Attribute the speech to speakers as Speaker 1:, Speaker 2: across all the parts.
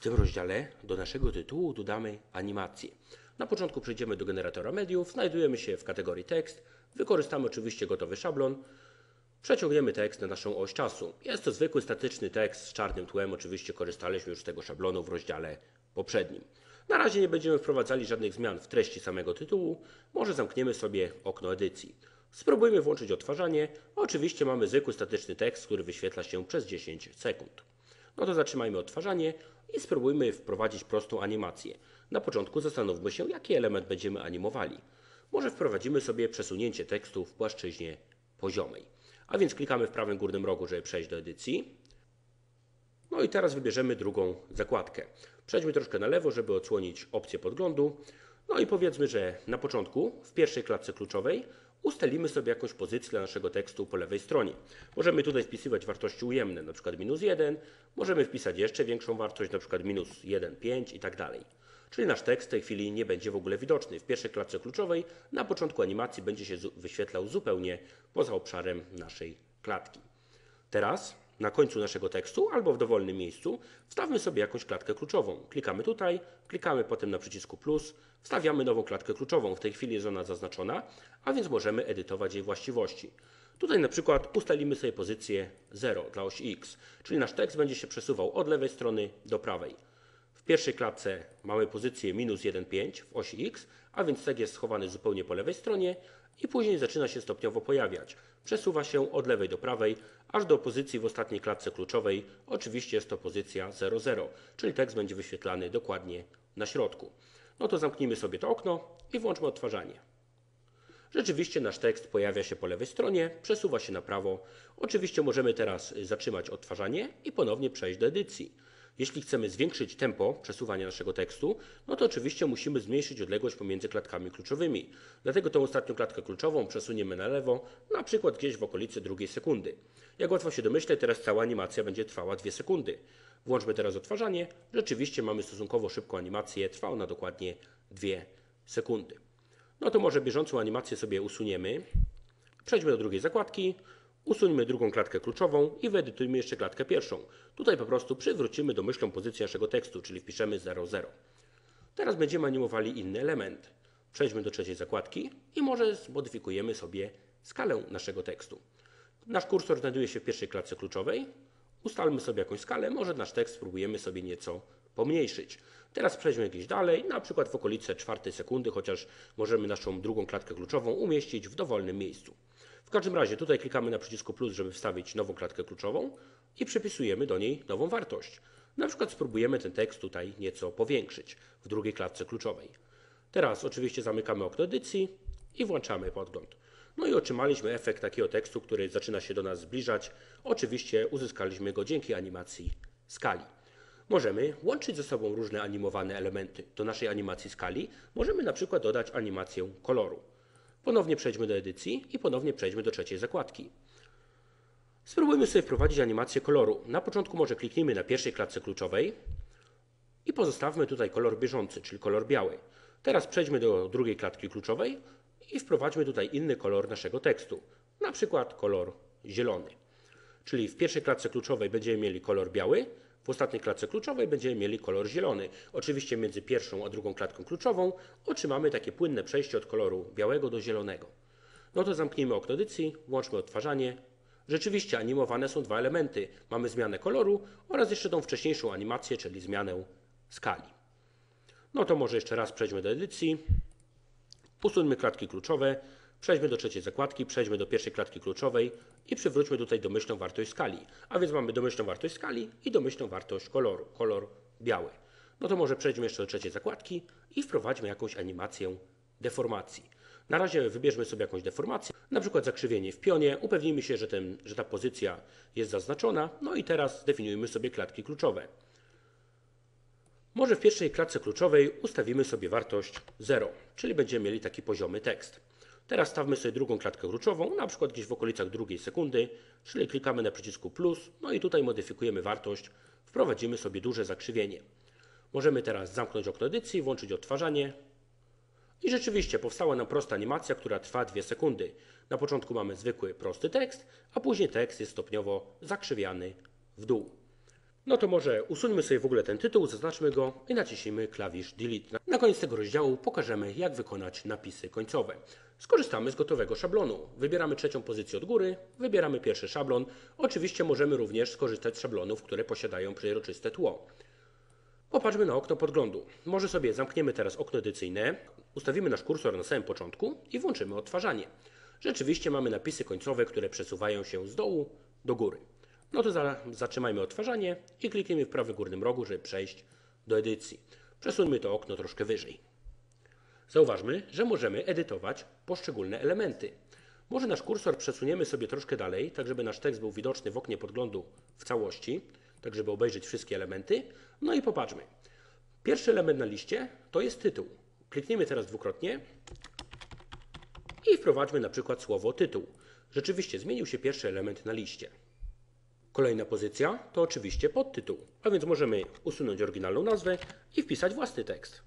Speaker 1: W tym rozdziale do naszego tytułu dodamy animację. Na początku przejdziemy do generatora mediów, znajdujemy się w kategorii tekst, wykorzystamy oczywiście gotowy szablon, przeciągniemy tekst na naszą oś czasu. Jest to zwykły statyczny tekst z czarnym tłem, oczywiście korzystaliśmy już z tego szablonu w rozdziale poprzednim. Na razie nie będziemy wprowadzali żadnych zmian w treści samego tytułu, może zamkniemy sobie okno edycji. Spróbujmy włączyć odtwarzanie. Oczywiście mamy zwykły statyczny tekst, który wyświetla się przez 10 sekund. No to zatrzymajmy odtwarzanie i spróbujmy wprowadzić prostą animację. Na początku zastanówmy się, jaki element będziemy animowali. Może wprowadzimy sobie przesunięcie tekstu w płaszczyźnie poziomej. A więc klikamy w prawym górnym rogu, żeby przejść do edycji. No i teraz wybierzemy drugą zakładkę. Przejdźmy troszkę na lewo, żeby odsłonić opcję podglądu. No i powiedzmy, że na początku, w pierwszej klatce kluczowej, ustalimy sobie jakąś pozycję dla naszego tekstu po lewej stronie. Możemy tutaj wpisywać wartości ujemne, na przykład minus 1, możemy wpisać jeszcze większą wartość, na przykład minus 1,5 i tak dalej. Czyli nasz tekst w tej chwili nie będzie w ogóle widoczny. W pierwszej klatce kluczowej na początku animacji będzie się wyświetlał zupełnie poza obszarem naszej klatki. Teraz na końcu naszego tekstu albo w dowolnym miejscu wstawmy sobie jakąś klatkę kluczową. Klikamy tutaj, klikamy potem na przycisku plus, wstawiamy nową klatkę kluczową. W tej chwili jest ona zaznaczona, a więc możemy edytować jej właściwości. Tutaj na przykład ustalimy sobie pozycję 0 dla osi x, czyli nasz tekst będzie się przesuwał od lewej strony do prawej. Pierwszej klatce mamy pozycję minus 1,5 w osi x, a więc tekst jest schowany zupełnie po lewej stronie i później zaczyna się stopniowo pojawiać. Przesuwa się od lewej do prawej, aż do pozycji w ostatniej klatce kluczowej. Oczywiście jest to pozycja 00, czyli tekst będzie wyświetlany dokładnie na środku. No to zamknijmy sobie to okno i włączmy odtwarzanie. Rzeczywiście nasz tekst pojawia się po lewej stronie, przesuwa się na prawo. Oczywiście możemy teraz zatrzymać odtwarzanie i ponownie przejść do edycji. Jeśli chcemy zwiększyć tempo przesuwania naszego tekstu, no to oczywiście musimy zmniejszyć odległość pomiędzy klatkami kluczowymi. Dlatego tą ostatnią klatkę kluczową przesuniemy na lewo, na przykład gdzieś w okolicy drugiej sekundy. Jak łatwo się domyśleć, teraz cała animacja będzie trwała 2 sekundy. Włączmy teraz odtwarzanie. Rzeczywiście mamy stosunkowo szybką animację, trwa ona dokładnie 2 sekundy. No to może bieżącą animację sobie usuniemy. Przejdźmy do drugiej zakładki. Usuńmy drugą klatkę kluczową i wyedytujmy jeszcze klatkę pierwszą. Tutaj po prostu przywrócimy domyślną pozycję naszego tekstu, czyli wpiszemy 00. Teraz będziemy animowali inny element. Przejdźmy do trzeciej zakładki i może zmodyfikujemy sobie skalę naszego tekstu. Nasz kursor znajduje się w pierwszej klatce kluczowej. Ustalmy sobie jakąś skalę, może nasz tekst spróbujemy sobie nieco pomniejszyć. Teraz przejdźmy gdzieś dalej, na przykład w okolice czwartej sekundy, chociaż możemy naszą drugą klatkę kluczową umieścić w dowolnym miejscu. W każdym razie tutaj klikamy na przycisku plus, żeby wstawić nową klatkę kluczową i przypisujemy do niej nową wartość. Na przykład spróbujemy ten tekst tutaj nieco powiększyć w drugiej klatce kluczowej. Teraz oczywiście zamykamy okno edycji i włączamy podgląd. No i otrzymaliśmy efekt takiego tekstu, który zaczyna się do nas zbliżać. Oczywiście uzyskaliśmy go dzięki animacji skali. Możemy łączyć ze sobą różne animowane elementy. Do naszej animacji skali możemy na przykład dodać animację koloru. Ponownie przejdźmy do edycji i ponownie przejdźmy do trzeciej zakładki. Spróbujmy sobie wprowadzić animację koloru. Na początku może kliknijmy na pierwszej klatce kluczowej i pozostawmy tutaj kolor bieżący, czyli kolor biały. Teraz przejdźmy do drugiej klatki kluczowej i wprowadźmy tutaj inny kolor naszego tekstu, na przykład kolor zielony. Czyli w pierwszej klatce kluczowej będziemy mieli kolor biały, w ostatniej klatce kluczowej będziemy mieli kolor zielony. Oczywiście między pierwszą a drugą klatką kluczową otrzymamy takie płynne przejście od koloru białego do zielonego. No to zamknijmy okno edycji, włączmy odtwarzanie. Rzeczywiście animowane są dwa elementy. Mamy zmianę koloru oraz jeszcze tą wcześniejszą animację, czyli zmianę skali. No to może jeszcze raz przejdźmy do edycji. Usuńmy klatki kluczowe, Przejdźmy do trzeciej zakładki, przejdźmy do pierwszej klatki kluczowej i przywróćmy tutaj domyślną wartość skali. A więc mamy domyślną wartość skali i domyślną wartość koloru, kolor biały. No to może przejdźmy jeszcze do trzeciej zakładki i wprowadźmy jakąś animację deformacji. Na razie wybierzmy sobie jakąś deformację, na przykład zakrzywienie w pionie, upewnijmy się, że, ten, że ta pozycja jest zaznaczona, no i teraz zdefiniujmy sobie klatki kluczowe. Może w pierwszej klatce kluczowej ustawimy sobie wartość 0, czyli będziemy mieli taki poziomy tekst. Teraz stawmy sobie drugą klatkę kluczową, na przykład gdzieś w okolicach drugiej sekundy, czyli klikamy na przycisku plus, no i tutaj modyfikujemy wartość, wprowadzimy sobie duże zakrzywienie. Możemy teraz zamknąć okno edycji, włączyć odtwarzanie. I rzeczywiście powstała nam prosta animacja, która trwa 2 sekundy. Na początku mamy zwykły, prosty tekst, a później tekst jest stopniowo zakrzywiany w dół. No to może usuńmy sobie w ogóle ten tytuł, zaznaczmy go i naciśnijmy klawisz Delete. Na koniec tego rozdziału pokażemy, jak wykonać napisy końcowe. Skorzystamy z gotowego szablonu. Wybieramy trzecią pozycję od góry, wybieramy pierwszy szablon. Oczywiście możemy również skorzystać z szablonów, które posiadają przejrzyste tło. Popatrzmy na okno podglądu. Może sobie zamkniemy teraz okno edycyjne, ustawimy nasz kursor na samym początku i włączymy odtwarzanie. Rzeczywiście mamy napisy końcowe, które przesuwają się z dołu do góry. No to za, zatrzymajmy odtwarzanie i kliknijmy w prawym górnym rogu, żeby przejść do edycji. Przesuńmy to okno troszkę wyżej. Zauważmy, że możemy edytować poszczególne elementy. Może nasz kursor przesuniemy sobie troszkę dalej, tak żeby nasz tekst był widoczny w oknie podglądu w całości, tak żeby obejrzeć wszystkie elementy. No i popatrzmy. Pierwszy element na liście to jest tytuł. Kliknijmy teraz dwukrotnie i wprowadźmy na przykład słowo tytuł. Rzeczywiście zmienił się pierwszy element na liście. Kolejna pozycja to oczywiście podtytuł, a więc możemy usunąć oryginalną nazwę i wpisać własny tekst.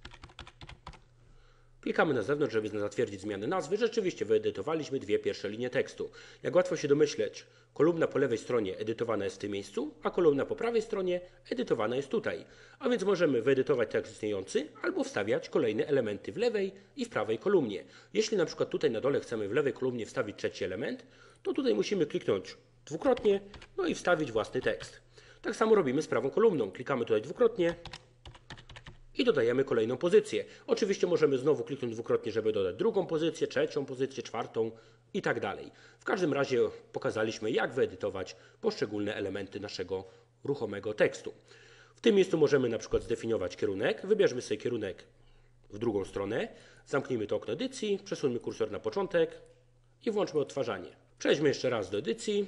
Speaker 1: Klikamy na zewnątrz, żeby zatwierdzić zmianę nazwy. Rzeczywiście wyedytowaliśmy dwie pierwsze linie tekstu. Jak łatwo się domyśleć, kolumna po lewej stronie edytowana jest w tym miejscu, a kolumna po prawej stronie edytowana jest tutaj. A więc możemy wyedytować tekst istniejący albo wstawiać kolejne elementy w lewej i w prawej kolumnie. Jeśli na przykład tutaj na dole chcemy w lewej kolumnie wstawić trzeci element, to tutaj musimy kliknąć dwukrotnie, no i wstawić własny tekst. Tak samo robimy z prawą kolumną. Klikamy tutaj dwukrotnie i dodajemy kolejną pozycję. Oczywiście możemy znowu kliknąć dwukrotnie, żeby dodać drugą pozycję, trzecią pozycję, czwartą i tak dalej. W każdym razie pokazaliśmy, jak wyedytować poszczególne elementy naszego ruchomego tekstu. W tym miejscu możemy na przykład zdefiniować kierunek. Wybierzmy sobie kierunek w drugą stronę, zamknijmy to okno edycji, przesuńmy kursor na początek i włączmy odtwarzanie. Przejdźmy jeszcze raz do edycji.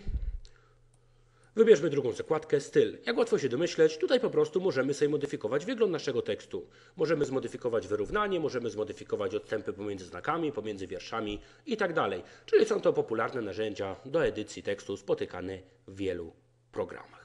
Speaker 1: Wybierzmy drugą zakładkę, styl. Jak łatwo się domyśleć, tutaj po prostu możemy sobie modyfikować wygląd naszego tekstu. Możemy zmodyfikować wyrównanie, możemy zmodyfikować odstępy pomiędzy znakami, pomiędzy wierszami itd. Czyli są to popularne narzędzia do edycji tekstu spotykane w wielu programach.